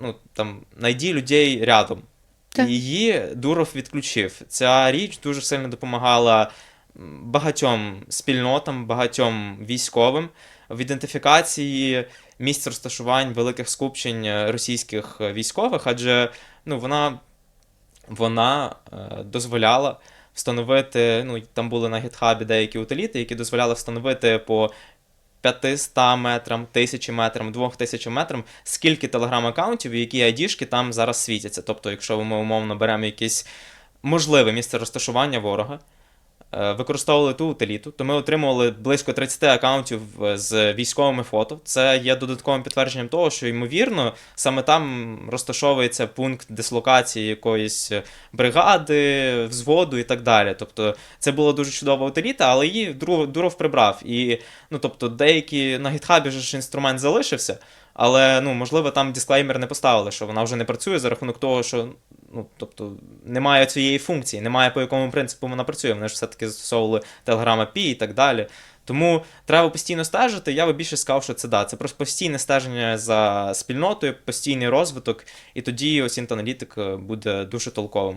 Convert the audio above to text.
ну там найди людей рядом. Так. Її Дуров відключив. Ця річ дуже сильно допомагала багатьом спільнотам, багатьом військовим в ідентифікації місць розташувань великих скупчень е, російських е, військових, адже ну, вона, вона е, дозволяла встановити. Ну, там були на гітхабі деякі утиліти, які дозволяли встановити по 500 метрам, 1000 метрам, 2000 метрам, скільки телеграм-аккаунтів і які айдішки там зараз світяться. Тобто, якщо ми умовно беремо якесь можливе місце розташування ворога, використовували ту утиліту, то ми отримували близько 30 аккаунтів е, з військовими фото. Це є додатковим підтвердженням того, що ймовірно саме там розташовується пункт дислокації якоїсь бригади, взводу і так далі. Тобто це була дуже чудова утиліта, але її Дуров прибрав. І ну тобто, деякі на гітхабі ж інструмент залишився. Але ну можливо там дисклеймер не поставили, що вона вже не працює за рахунок того, що ну тобто немає цієї функції, немає по якому принципу вона працює. Вони ж все-таки застосовували Telegram API і так далі. Тому треба постійно стежити. Я би більше сказав, що це да. Це просто постійне стеження за спільнотою, постійний розвиток, і тоді ось інт-аналітик е, буде дуже толковим.